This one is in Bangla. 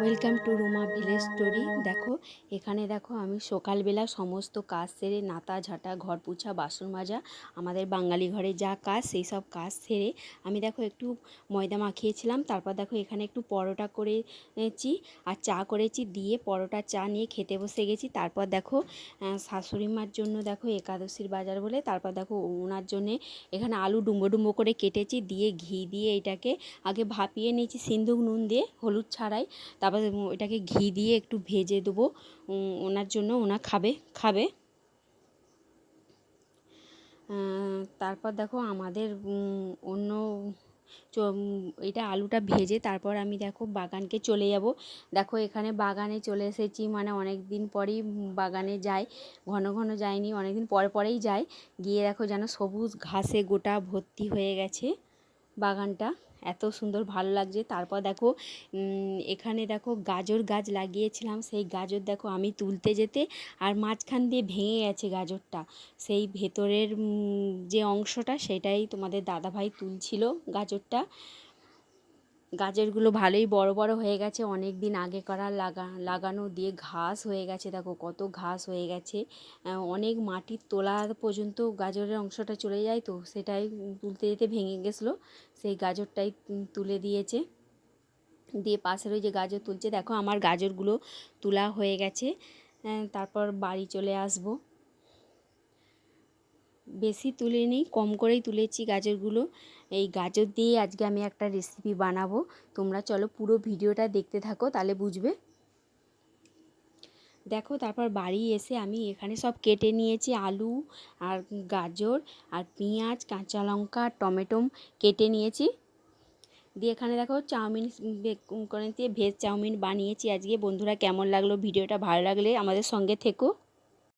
Welcome to Ruma village story দেখো, এখানে দেখো আমি সকালবেলা সমস্ত কাজ সেরে নাতা ঝাঁটা, ঘর পুছা, বাসন মাজা, আমাদের বাঙালি ঘরে যা কাজ, সেই সব কাজ সেরে আমি দেখো একটু ময়দা মাখিয়েছিলাম, তারপর দেখো এখানে একটু পরোটা করেছি আর চা করেছি, দিয়ে পরোটা, চা নিয়ে খেতে বসে গেছি। তারপর দেখো শাশুড়ি মার জন্য দেখো একাদশীর বাজার বলে, তারপর দেখো ওনার জন্যে এখানে আলু ডুম্বো ডুম্বো করে কেটেছি, দিয়ে ঘি দিয়ে এটাকে আগে ভাপিয়ে নিয়েছি সিন্দুক নুন দিয়ে, হলুদ ছাড়াই। তারপর এটাকে ঘি দিয়ে একটু ভেজে দেবো। ওনার জন্য ওনা খাবে খাবে। তারপর দেখো আমাদের অন্য এটা আলুটা ভেজে তারপর আমি দেখো বাগানকে চলে যাব। দেখো এখানে বাগানে চলে এসেছি মানে অনেক দিন পরেই বাগানে যাই, ঘন ঘন যাইনি অনেক দিন পর পরেই যাই। গিয়ে দেখো যেন সবুজ ঘাসে গোটা ভর্তি হয়ে গেছে বাগানটা। এত সুন্দর ভালো লাগছে। তারপর দেখো এখানে দেখো গাজর গাছ লাগিয়েছিলাম। সেই গাজর দেখো আমি তুলতে যেতে আর মাঝখান দিয়ে ভেঙে গেছে গাজরটা। সেই ভেতরের যে অংশটা সেটাই তোমাদের দাদাভাই তুলছিল গাজরটা। গাজরগুলো ভালোই বড় বড় হয়ে গেছে। অনেক দিন আগে করা লাগা, লাগানো দিয়ে ঘাস হয়ে গেছে। দেখো কত ঘাস হয়ে গেছে। অনেক মাটির তোলা পর্যন্ত গাজরের অংশটা চলে যায় তো, সেটাই তুলতে যেতে ভেঙে গেছিল। সেই গাজরটাই তুলে দিয়েছে। দিয়ে পাশের ওই যে গাজর তুলছে, দেখো আমার গাজরগুলো তোলা হয়ে গেছে। তারপর বাড়ি চলে আসব। বেশি তুলে তুলিনি কম করেই তুলেছি গাজরগুলো। এই গাজর দিয়ে আজকে আমি একটা রেসিপি বানাবো। তোমরা চলো পুরো ভিডিওটা দেখতে থাকো, তাহলে বুঝবে। দেখো, তারপর বাড়ি এসে আমি এখানে সব কেটে নিয়েছি, আলু আর গাজর আর পেঁয়াজ, কাঁচা লঙ্কা টমেটো কেটে নিয়েছি। দিয়ে এখানে দেখো চাউমিন করে দিয়ে ভেজ চাউমিন বানিয়েছি আজকে। বন্ধুরা, কেমন লাগল ভিডিওটা? ভালো লাগলে আমাদের সঙ্গে থেকো।